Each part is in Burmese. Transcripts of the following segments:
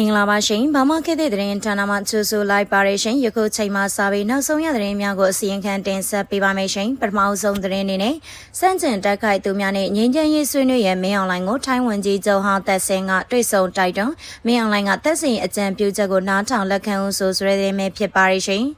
မင်္ဂလာပါရှင်။ဘာမခေတ်တဲ့သတင်းဌာနမှကြိုဆိုလိုက်ပါရရှင်။ယခုချိန်မှစပြီးနောက်ဆုံးရသတင်းများကိုအစီရင်ခံတင်ဆက်ပေးပါမယ်ရှင်။ပထမဆုံးသတင်းအနေနဲ့စန့်ကျင်တက်ခိုက်သူများနဲ့ငင်းချမ်းရေးဆွေးနွေးရမင်းအွန်လိုင်းကိုထိုင်းဝန်ကြီးချုပ်ဟောင်းသက်စင်ကတွေ့ဆုံတိုက်တွန်းမင်းအွန်လိုင်းကသက်စင်အကြံပြုချက်ကိုနားထောင်လက်ခံဦးဆိုဆိုရတဲ့မယ်ဖြစ်ပါရရှင်။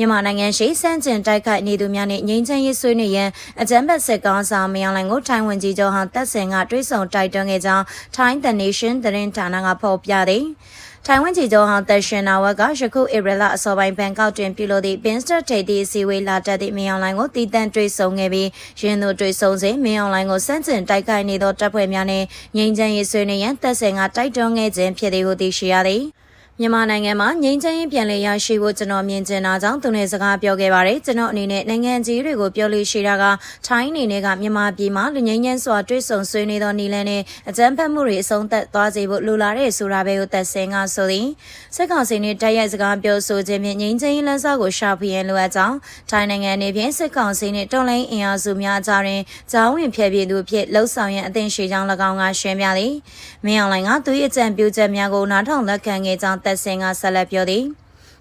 မြန်မာနိုင်ငံရှိစန့်ကျင်တိုက်ခိုက်နေသူများနဲ့ငြိမ်းချမ်းရေးဆွေးနွေးရန်အကြမ်းဖက်စစ်ကောင်ဆောင်မယောင်လိုင်ကိုထိုင်းဝန်ကြီးချုပ်ဟောင်းတက်စင်ကတွေးဆောင်တိုက်တွန်းခဲ့ကြောင်း Thai The Nation သတင်းဌာနကဖော်ပြသည်။ထိုင်ဝမ်ကြီးကျော်ဟောင်းတက်ရှင်နာဝက်ကယခုဧပြီလအစောပိုင်းဘန်ကောက်တွင်ပြုလုပ်သည့် Binster ထိပ်သည့်အစည်းအဝေးလာတက်သည့်မင်းအွန်လိုင်းကိုတည်တံ့တွေ့ဆုံခဲ့ပြီးရင်းသူတွေ့ဆုံစဉ်မင်းအွန်လိုင်းကိုစန့်ကျင်တိုက်ခိုက်နေသောတပ်ဖွဲ့များနှင့်ငြိမ်းချမ်းရေးဆွေးနွေးရန်တက်ဆင်ကတိုက်တွန်းခဲ့ခြင်းဖြစ်သည်ဟုသိရှိရသည်။ မြန်မာနိုင်ငံမှာငြိမ်းချမ်းရေးပြန်လည်ရရှိဖို့ကျွန်တော်မြင်ချင်တာကြောင့်သူနဲ့စကားပြောခဲ့ပါတယ်ကျွန်တော်အနေနဲ့နိုင်ငံကြီးတွေကိုပြောလို့ရှိတာကထိုင်းအနေနဲ့ကမြန်မာပြည်မှာလူငင်းငင်းစွာတွဲဆုံဆွေးနွေးသောနီလန်းနဲ့အကြမ်းဖက်မှုတွေအဆုံးသတ်သွားစေဖို့လိုလားတဲ့ဆိုတာပဲကိုသက်စင်ကဆိုသည်စက်ကောင်စီနဲ့တိုက်ရိုက်စကားပြောဆိုခြင်းဖြင့်ငြိမ်းချမ်းရေးလမ်းစာကိုရှာဖွေရန်လိုအပ်ကြောင်းထိုင်းနိုင်ငံအနေဖြင့်စက်ကောင်စီနဲ့တော်လိုင်းအင်အားစုများကြားတွင်ဂျောင်းဝင်ဖြည့်ပြသူဖြစ်လှုပ်ဆောင်ရန်အသင့်ရှိကြောင်း၎င်းကရှင်းပြသည်မင်းအောင်လိုင်ကသူ၏အကြံပြုချက်များကိုနားထောင်လက်ခံခဲ့ကြောင်းသက်စင်ကဆက်လက်ပြောသည်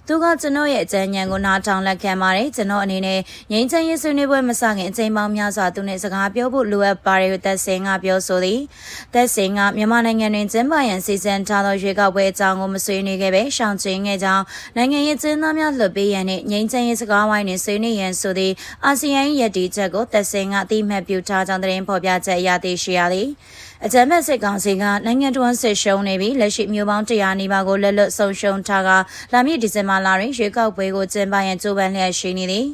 သူကကျွန်တော်ရဲ့အကြံဉာဏ်ကိုနားထောင်လက်ခံပါတယ်ကျွန်တော်အနေနဲ့ငြိမ်းချမ်းရေးဆွေးနွေးပွဲမစခင်အချိန်ပေါင်းများစွာသူနဲ့စကားပြောဖို့လိုအပ်ပါတယ်ဟုသက်စင်ကပြောဆိုသည်သက်စင်ကမြန်မာနိုင်ငံတွင်ကျင်းပရန်စီစဉ်ထားသောရွေးကောက်ပွဲအကြောင်းကိုမဆွေးနွေးခဲ့ပဲရှောင်ကျဉ်ခဲ့ကြောင်းနိုင်ငံရေးကျင်းသားများလွှတ်ပေးရန်နဲ့ငြိမ်းချမ်းရေးစကားဝိုင်းတွင်ဆွေးနွေးရန်ဆိုသည့်အာဆီယံရည်တည်ချက်ကိုသက်စင်ကအတိအမှတ်ပြုထားကြောင်းသတင်းဖော်ပြချက်အရသိရှိရသည် အကြမ်းဖက်စစ်ကောင်စီကနိုင်ငံတော်ဝန်စစ်ရှုံးနေပြီးလက်ရှိမျိုးပေါင်း100နီးပါးကိုလက်လွတ်ဆုံးရှုံးထားကလာမည့်ဒီဇင်ဘာလတွင်ရွေးကောက်ပွဲကိုကျင်းပရန်ကြိုးပမ်းလျက်ရှိနေသည်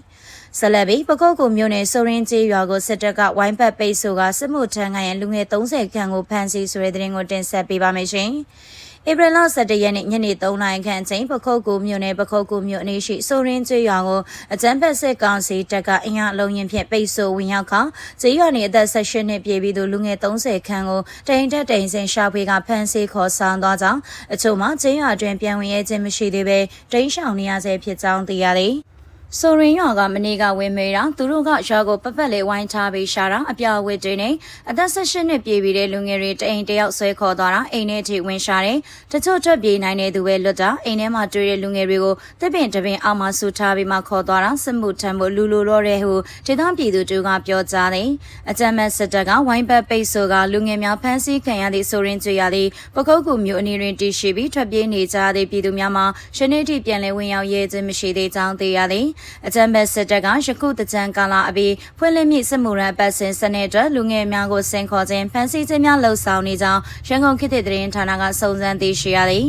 ဆက်လက်ပြီးပကုတ်ကူမြို့နယ်စိုးရင်းကျေးရွာကိုစစ်တပ်ကဝိုင်းပတ်ပိတ်ဆိုကစစ်မှုထမ်းခံရလူငယ်30ခန့်ကိုဖမ်းဆီးဆိုတဲ့တဲ့ရင်ကိုတင်ဆက်ပေးပါမယ်ရှင်။ ဧပြီလ17ရက်နေ့ညနေ3နာရီခန့်အချိန်ပခုတ်ကူမြို့နယ်ပခုတ်ကူမြို့အနီးရှိစိုးရင်းကျေးရွာကိုအကြမ်းဖက်စစ်ကောင်စီတပ်ကအင်အားအလုံးရင်ဖြင့်ပိတ်ဆို့ဝင်ရောက်ခါကျေးရွာနေအသက်18နှစ်ပြည့်ပြီးသူလူငယ်30ခန့်ကိုတိန်တက်တိန်စင်ရှာဖွေကဖမ်းဆီးခေါ်ဆောင်သွားကြောင်းအချို့မှာကျေးရွာတွင်ပြန်ဝင်ရဲခြင်းမရှိသေးဘဲတိန်ရှောင်နေရဆဲဖြစ်ကြောင်းသိရသည်။ ဆိုရင်ရွာကမနေ့ကဝင်းမေးတာသူတို့ကရွာကိုပပတ်လေးဝိုင်းထားပြီးရှာတာအပြာဝစ်တွေနဲ့အသက်16နှစ်ပြည့်ပြီးတဲ့လူငယ်တွေတအိမ်တယောက်ဆွဲခေါ်သွားတာအိမ်ထဲထိဝင်ရှာတယ်တချို့ထွက်ပြေးနိုင်တဲ့သူပဲလွတ်တာအိမ်ထဲမှာတွေ့တဲ့လူငယ်တွေကိုတစ်ပင်တစ်ပင်အောက်မှာဆူထားပြီးမှခေါ်သွားတာစစ်မှုထမ်းဖို့လူလူတော့တဲ့ဟိုဒေသပြည်သူတို့ကပြောကြားတယ်အကြမ်းမဲ့စစ်တပ်ကဝိုင်းပတ်ပိတ်ဆိုကလူငယ်များဖမ်းဆီးခံရသည့်ဆိုရင်ကြွရသည့်ပကုတ်ကူမျိုးအနီတွင်တည်ရှိပြီးထွက်ပြေးနေကြသည့်ပြည်သူများမှာရှနေ့ထိပြန်လည်ဝင်ရောက်ရဲခြင်းမရှိသေးကြောင်းသိရသည်အကြမ်းဖက်စစ်တပ်ကယခုတကြံကာလအပြီးဖွင့်လှစ်မြစ်စစ်မှုရန်ပတ်စဉ်စနစ်အတွက်လူငယ်များကိုစင်ခေါ်ခြင်းဖမ်းဆီးခြင်းများလှုပ်ဆောင်နေကြောင်းရန်ကုန်ခေတ်သစ်သတင်းဌာနကစုံစမ်းသိရှိရသည်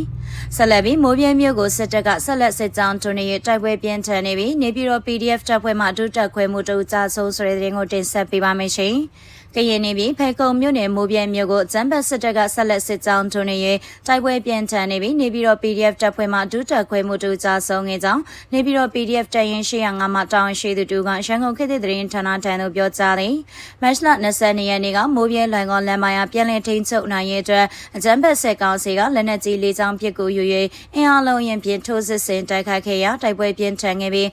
ဆက်လက်ပြီးမိုးပြင်းမြို့ကိုစစ်တပ်ကဆက်လက်စစ်ကြောင်းတွန်းနေတိုက်ပွဲပြင်းထန်နေပြီးနေပြည်တော် PDF တပ်ဖွဲ့မှအထူးတပ်ခွဲမှုတူကြဆုံးဆိုတဲ့သတင်းကိုတင်ဆက်ပေးပါမယ်ရှင်။ ကရင်နေပြီးဖေကုံမြို့နယ်မိုးပြဲမြို့ကိုကျန်းဖတ်စစ်တပ်ကဆက်လက်စစ်ကြောင်းထုံနေရေးတိုက်ပွဲပြန်ထန်နေပြီးနေပြီးတော့ PDF တပ်ဖွဲ့မှဒုတပ်ခွဲမှုတူကြဆုံးခဲ့ကြောင်းနေပြီးတော့ PDF တရင်805မှတောင်းရှိသူတူကရန်ကုန်ခေတ်သစ်သတင်းဌာနထံသို့ပြောကြားသည်မတ်လ20ရက်နေ့ကမိုးပြဲလွန်ကောလမ်းမယာပြန်လည်ထိန်းချုပ်နိုင်ရေးအတွက်အကြမ်းဖက်စစ်ကောင်စီကလက်နက်ကြီးလေးချောင်းပစ်ကူယူ၍အင်အားလုံးရင်ဖြင့်ထိုးစစ်ဆင်တိုက်ခိုက်ခဲ့ရာတိုက်ပွဲပြင်းထန်ခဲ့ပြီး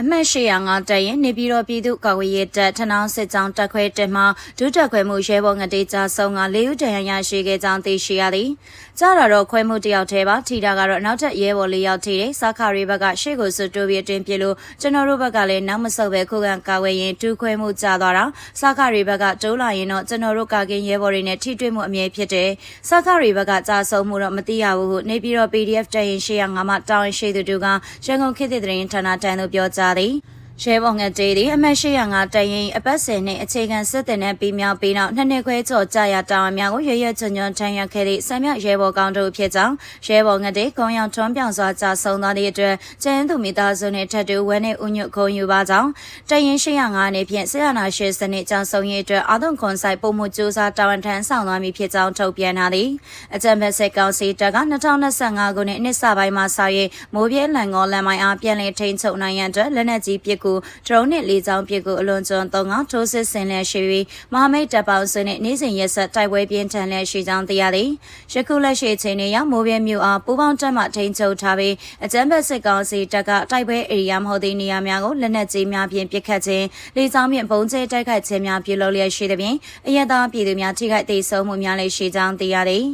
အမှတ်805တပ်ရင်နေပြည်တော်ပြည်သူ့ကာကွယ်ရေးတပ်ထနောင်းစစ်ကြောင်းတပ်ခွဲတက်မှဒုတပ်ခွဲမှုရဲဘော်ငတေးကြဆုံးက၄ဦးတန်ရရှိခဲ့ကြောင်းသိရှိရသည်။ကြားတာတော့ခွဲမှုတယောက်တည်းပါထီတာကတော့နောက်ထပ်ရဲဘော်၄ယောက်ထိတယ်စားခရီဘက်ကရှေ့ကိုစွတ်တိုးပြီးအတွင်ပြလို့ကျွန်တော်တို့ဘက်ကလည်းနောက်မဆုတ်ပဲခုခံကာကွယ်ရင်တူးခွဲမှုကြသွားတာစားခရီဘက်ကတိုးလာရင်တော့ကျွန်တော်တို့ကာကင်းရဲဘော်တွေနဲ့ထိတွေ့မှုအမြဲဖြစ်တယ်။စားခရီဘက်ကကြာဆုံးမှုတော့မသိရဘူးဟုနေပြည်တော် PDF တရင်805မှတောင်းရှိသူတို့ကရန်ကုန်ခေတ်သစ်သတင်းဌာနတန်းသို့ပြောကြားကြသည် ရဲဘော်ငယ်တေးသည်အမတ်805တရင်အပတ်စဉ်နှင့်အခြေခံစစ်တင်တဲ့ပြီးမြောက်ပြီးနောက်နှစ်နှစ်ခွဲကျော်ကြာရတာဝန်များကိုရရချွန်ချွန်ထမ်းရခဲ့သည့်ဆံမြရဲဘော်ကောင်းတို့ဖြစ်ကြောင်းရဲဘော်ငယ်တေးကုံရောင်ထွန်းပြောင်စွာကြာဆုံးသွားသည့်အတွက်ကျန်းသူမိသားစုနှင့်ထပ်တူဝဲနှင့်ဥညွတ်ခုံယူပါကြောင်းတရင်805နေဖြင့်ဆရာနာရှေစနစ်ကြောင့်ဆုံးရေးအတွက်အာသွန်ခွန်ဆိုင်ပုံမှုစူးစမ်းတာဝန်ထမ်းဆောင်သွားမည်ဖြစ်ကြောင်းထုတ်ပြန်ထားသည်အကြံဖက်စစ်ကောင်စီတပ်က2025ခုနှစ်နှစ်စပိုင်းမှာဆောက်ရေးမိုးပြဲလန်ကောလမ်းမိုင်းအားပြန်လည်ထိန်းချုပ်နိုင်ရန်အတွက်လက်နက်ကြီးပစ်ကူဒရုန်းနှင့်လေကြောင်းပစ်ကူအလွန်ကျွံသုံးကထိုးစစ်ဆင်လျက်ရှိပြီးမဟာမိတ်တပ်ပေါင်းစုနှင့်နေ့စဉ်ရက်ဆက်တိုက်ပွဲပြင်းထန်လျက်ရှိကြောင်းသိရသည်ယခုလက်ရှိချိန်တွင်ရောက်မိုးပြဲမြို့အားပူးပေါင်းတပ်မှထိန်းချုပ်ထားပြီးအကြမ်းဖက်စစ်ကောင်စီတပ်ကတိုက်ပွဲဧရိယာမဟုတ်သည့်နေရာများကိုလက်နက်ကြီးများဖြင့်ပစ်ခတ်ခြင်းလေကြောင်းဖြင့်ပုံကျဲတိုက်ခိုက်ခြင်းများပြုလုပ်လျက်ရှိသဖြင့်အရသာပြည်သူများထိခိုက်ဒေဆုံးမှုများလည်းရှိကြောင်းသိရသည်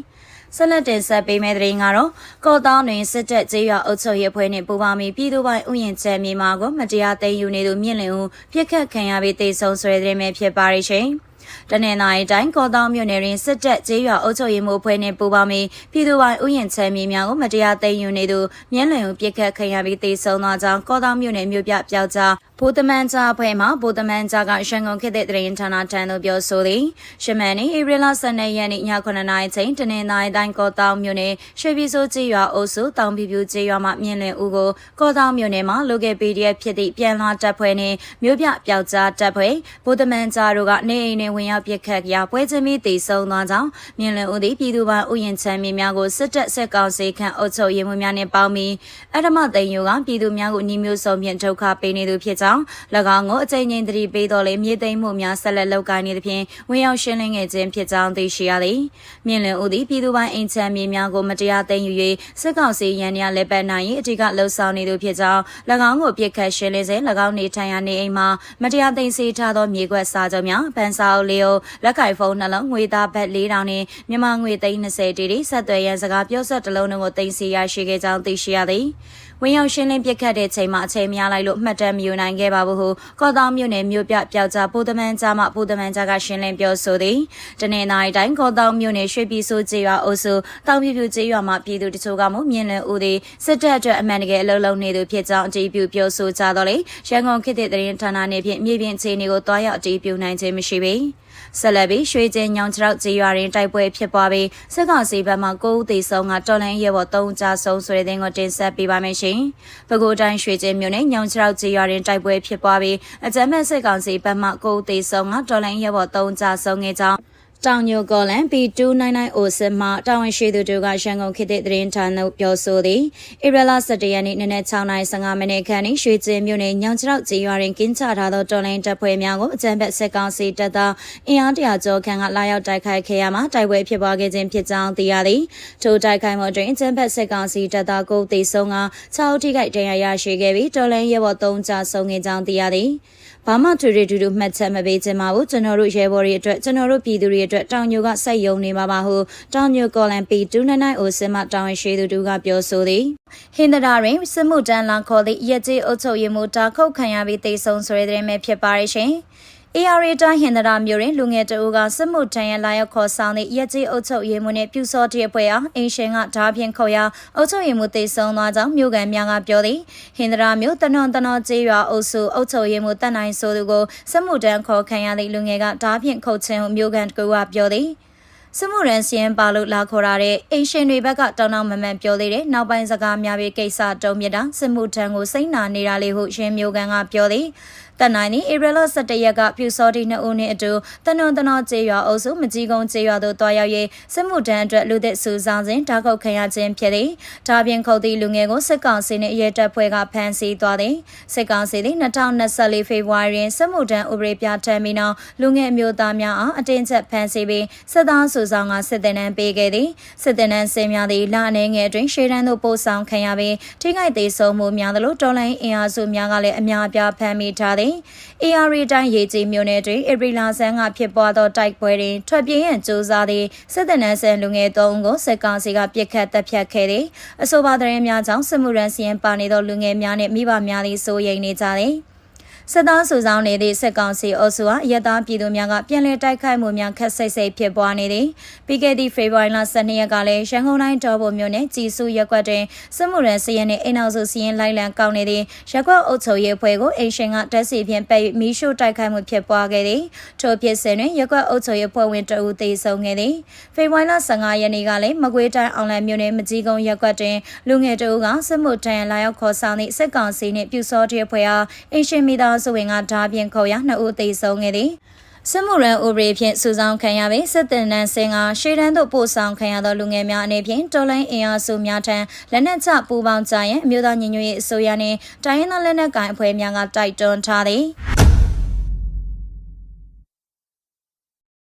ဆက်လက်တင်ဆက်ပေးမယ့်သတင်းကတော့ကော့တောင်းတွင်စစ်တပ်ကြေးရွာအုပ်ချုပ်ရေးအဖွဲ့နှင့်ပူးပေါင်းပြီးပြည်သူ့ပိုင်းဥယျာဉ်ချက်မြေမာကိုမတရားသိမ်းယူနေသူမြင့်လင်ဦးပြစ်ခတ်ခံရပြီးတေဆုံးဆွဲတဲ့သတင်းပဲဖြစ်ပါရရှင်။ တနင်္လာရီတိုင်းကော့တောင်းမြို့နယ်တွင်စစ်တပ်ကြေးရွာအုပ်ချုပ်ရေးမှူးအဖွဲ့နှင့်ပူးပေါင်းပြီးပြည်သူ့ပိုင်းဥယျာဉ်ချက်မြေများကိုမတရားသိမ်းယူနေသူမြင့်လင်ဦးပြစ်ခတ်ခံရပြီးတေဆုံးသွားကြောင်းကော့တောင်းမြို့နယ်မြို့ပြပျောက်ကြားဗိုလ်တမန်ကြားအဖွဲ့မှဗိုလ်တမန်ကြားကရန်ကုန်ခေတ်တဲ့တရင်ဌာနထံသို့ပြောဆိုသည်ရှမန်နီဧပြီလ12ရက်နေ့ည9:00နာရီချိန်တနင်္လာရီတိုင်းကော့တောင်မြို့နယ်ရွှေပြည်စိုးကျေးရွာအုပ်စုတောင်ပြပြကျေးရွာမှမြင့်လင်ဦးကိုကော့တောင်မြို့နယ်မှာ local PDF ဖြစ်သည့်ပြန်လာတပ်ဖွဲ့နှင့်မြို့ပြပျောက်ကြားတပ်ဖွဲ့ဗိုလ်တမန်ကြားတို့ကနေအိမ်နှင့်ဝင်ရောက်ပစ်ခတ်ရာပွဲချင်းပြီးတည်ဆုံသွားကြောင်းမြင့်လင်ဦးသည်ပြည်သူ့ဘာဥယျာဉ်ချမ်းမြေများကိုစစ်တပ်စစ်ကောင်စီခန့်အုပ်ချုပ်ရေးမှူးများနှင့်ပေါင်းပြီးအထမသိန်းယိုကပြည်သူများကိုနှီးမျိုးစုံဖြင့်ဒုက္ခပေးနေသူဖြစ်ကြောင်း၎င်းကိုအကြိမ်ကြိမ်သတိပေးတော်လဲမြေသိမ်းမှုများဆက်လက်လုပ်ကိုင်နေသဖြင့်ဝင်ရောက်ရှင်းလင်းခဲ့ခြင်းဖြစ်ကြောင်းသိရှိရသည်။မြင့်လင်ဦးသည်ပြည်သူပိုင်းအိမ်ချမ်းမြေများကိုမတရားသိမ်းယူ၍စစ်ကောင်စီရန်ရလက်ပတ်နိုင်၏အထူးကလှုပ်ဆောင်နေသူဖြစ်ကြောင်း၎င်းကိုပြစ်ခတ်ရှင်းလင်းစဉ်၎င်းနေထိုင်ရာနေအိမ်မှာမတရားသိမ်းဆည်းထားသောမြေကွက်စာချုပ်များဗန်စာအုပ်လေးအုပ်လက်ကိုင်ဖုန်းနှလုံးငွေသားဘတ်၄တောင်နှင့်မြန်မာငွေသိန်း20တီတီဆက်သွယ်ရန်စကားပြောဆက်တစ်လုံးတို့ကိုတင်စီရရှိခဲ့ကြောင်းသိရှိရသည်။ ဝင်ရောက်ရှင်းလင်းပစ်ခတ်တဲ့ချိန်မှာအချိန်များလိုက်လို့မှတ်တမ်းမယူနိုင်ခဲ့ပါဘူးဟုကော့တောင်မြို့နယ်မြို့ပြပျောက်ကြားပိုးသမန်ကြားမှပိုးသမန်ကြားကရှင်းလင်းပြောဆိုသည်တနင်္လာရီတိုင်းကော့တောင်မြို့နယ်ရွှေပြည်စိုးကျေးရွာအုပ်စုတောင်ပြပြကျေးရွာမှာပြည်သူတချို့ကမှမြင်လည်ဦးသည်စစ်တပ်အတွက်အမှန်တကယ်အလုံးလုံးနေသူဖြစ်ကြောင်းအတည်ပြုပြောဆိုကြတော့လေရန်ကုန်ခေတ်သစ်သတင်းဌာနနေဖြင့်မြေပြင်အခြေအနေကိုတွားရောက်အတည်ပြုနိုင်ခြင်းမရှိပေဆက်လက်ပြီးရွှေကျင်းညောင်ချောက်ကြေးရွာတွင်တိုက်ပွဲဖြစ်ပွားပြီးစစ်ကောင်စီဘက်မှ9ဦးသေဆုံးကတော်လန်ရဲဘော်3ဦးကြာဆုံးဆိုတဲ့တဲ့ကိုတင်ဆက်ပေးပါမယ်ရှင်။ပဲခူးတိုင်းရွှေကျင်းမြို့နယ်ညောင်ချောက်ကြေးရွာတွင်တိုက်ပွဲဖြစ်ပွားပြီးအကြမ်းဖက်စစ်ကောင်စီဘက်မှ9ဦးသေဆုံးကတော်လန်ရဲဘော်3ဦးကြာဆုံးခဲ့ကြောင်း တောင်ညိုကော်လန် B299 အိုစစ်မှတာဝန်ရှိသူတို့ကရန်ကုန်ခေတ်သစ်သတင်းဌာနပြောဆိုသည်ဧပြီလ17ရက်နေ့နနက်6:15မိနစ်ခန့်၌ရွှေကျင်းမြို့နယ်ညောင်ချောက်ကျေးရွာတွင်ကင်းချထားသောတော်လိုင်းတပ်ဖွဲ့များကိုအကြမ်းဖက်စစ်ကောင်စီတပ်သားအင်အားတရာကျော်ခန့်ကလာရောက်တိုက်ခိုက်ခဲ့ရမှာတိုက်ပွဲဖြစ်ပွားခဲ့ခြင်းဖြစ်ကြောင်းသိရသည်ထိုတိုက်ခိုက်မှုအတွင်းအကြမ်းဖက်စစ်ကောင်စီတပ်သားကိုသေဆုံးက6ဦးထိခိုက်ဒဏ်ရာရရှိခဲ့ပြီးတော်လိုင်းရဲဘော်3ကြဆုံးခဲ့ကြောင်းသိရသည်ဘာမှထွေထွေထူးထူးမှတ်ချက်မပေးချင်ပါဘူးကျွန်တော်တို့ရဲဘော်တွေအတွက်ကျွန်တော်တို့ပြည်သူတွေအတွက်တောင်ညိုကစိတ်ယုံနေပါပါဟုတောင်ညိုကော်လန်ပီ299အိုစင်မတောင်ရှိသူတို့ကပြောဆိုသည်ဟင်္ဒရာတွင်စစ်မှုတန်းလာခေါ်သည့်ရက်ကြီးအုပ်ချုပ်ရေးမှူးတာခုတ်ခံရပြီးတေဆုံးဆွဲတဲ့မဲ့ဖြစ်ပါရဲ့ရှင်။ AR တိုင်းဟင်္ဒရာမြို့တွင်လူငယ်တအူးကစစ်မှုထမ်းရလာရောက်ခေါ်ဆောင်သည့်ရက်ကြီးအုပ်ချုပ်ရေးမှူးနှင့်ပြူစောတရဖွဲ့အားအင်ရှင်ကဓာဖြင့်ခေါ်ရာအုပ်ချုပ်ရေးမှူးတေဆုံးသွားကြောင်းမြို့ကန်များကပြောသည်ဟင်္ဒရာမြို့တနွန်တနော်ကျေးရွာအုပ်စုအုပ်ချုပ်ရေးမှူးတက်နိုင်ဆိုသူကိုစစ်မှုထမ်းခေါ်ခံရသည့်လူငယ်ကဓာဖြင့်ခုတ်ခြင်းဟုမြို့ကန်တကူကပြောသည်စမှုရန်စီရင်ပါလို့လာခေါ်ရတဲ့အင်ရှင်တွေဘက်ကတောင်းတောင်းမမှန်ပြောသေးတယ်နောက်ပိုင်းစကားများပြီးကိစ္စတုံးမြတာစစ်မှုထမ်းကိုစိတ်နာနေတာလေးဟုရှင်မျိုးကန်ကပြောသည် တက်နိုင်သည်ဧပြီလ17ရက်ကပြူစောတိနှစ်ဦးနှင့်အတူတနွန်တနော်ကျေးရွာအုပ်စုမကြီးကုန်းကျေးရွာသို့တွားရောက်၍စစ်မှုထမ်းအတွက်လူသစ်စုဆောင်စဉ်ဓာတ်ခုတ်ခံရခြင်းဖြစ်သည်ဒါပြင်ခုတ်သည့်လူငယ်ကိုစစ်ကောင်စီနှင့်ရဲတပ်ဖွဲ့ကဖမ်းဆီးသွားသည်စစ်ကောင်စီသည်2024ဖေဖော်ဝါရီတွင်စစ်မှုထမ်းဥပဒေပြဋ္ဌာန်းပြီးနောက်လူငယ်အမျိုးသားများအားအတင်းကျပ်ဖမ်းဆီးပြီးစစ်သားစုဆောင်ကစစ်တပ်နှံပေးခဲ့သည်စစ်တပ်နှံစင်များသည်လအနေငယ်အတွင်းရှေ့တန်းသို့ပို့ဆောင်ခံရပြီးထိခိုက်သေးဆုံးမှုများသလိုတော်လိုင်းအင်အားစုများကလည်းအများအပြားဖမ်းမိထားသည်။ AR တိုင်းရေကြီးမြို့နယ်တွင်ဧပြီလဆန်းကဖြစ်ပွားသောတိုက်ပွဲတွင်ထွက်ပြေးရန်ကြိုးစားသည့်စစ်တပ်နန်းဆန်လူငယ်၃ဦးကိုစစ်ကောင်စီကပစ်ခတ်တပ်ဖြတ်ခဲ့သည်။အဆိုပါသတင်းများကြောင့်စစ်မှုရန်စီရင်ပါနေသောလူငယ်များနှင့်မိဘများသည်စိုးရိမ်နေကြသည်။ စစ်သားစုဆောင်နေသည့်စစ်ကောင်စီအုပ်စုဟာရတာပြည်သူများကပြန်လည်တိုက်ခိုက်မှုများခက်ဆိတ်ဆိတ်ဖြစ်ပွားနေသည်ပြီးခဲ့သည့်ဖေဖော်ဝါရီလ12ရက်ကလည်းရန်ကုန်တိုင်းတော်ပုံမြို့နယ်ကြည်စုရက်ကွက်တွင်စစ်မှုရန်စီရင်နှင့်အိမ်အောင်စုစီရင်လိုက်လံကောက်နေသည့်ရက်ကွက်အုပ်ချုပ်ရေးအဖွဲ့ကိုအိမ်ရှင်ကတက်စီဖြင့်ပယ်မီးရှို့တိုက်ခိုက်မှုဖြစ်ပွားခဲ့သည်ထို့ဖြစ်စဉ်တွင်ရက်ကွက်အုပ်ချုပ်ရေးအဖွဲ့ဝင်တအူသေဆုံးခဲ့သည်ဖေဖော်ဝါရီလ15ရက်နေ့ကလည်းမကွေးတိုင်းအောင်လံမြို့နယ်မကြီးကုန်းရက်ကွက်တွင်လူငယ်တအူကစစ်မှုထမ်းလာရောက်ခေါ်ဆောင်သည့်စစ်ကောင်စီနှင့်ပြူစောတိအဖွဲ့အားအိမ်ရှင်မိသားစုဝင်ကဓာပြင်ခုံရနှစ်ဦးသေဆုံးခဲ့သည်စစ်မှုရန်ဥပဒေဖြင့်စုဆောင်ခံရပြီးစစ်တင်နန်းစင်ကရှေ့တန်းသို့ပို့ဆောင်ခံရသောလူငယ်များအနေဖြင့်တော်လိုင်းအင်အားစုများထံလက်နက်ချပူးပေါင်းကြရန်အမျိုးသားညီညွတ်ရေးအစိုးရနှင့်တိုင်းရင်းသားလက်နက်ကိုင်အဖွဲ့များကတိုက်တွန်းထားသည်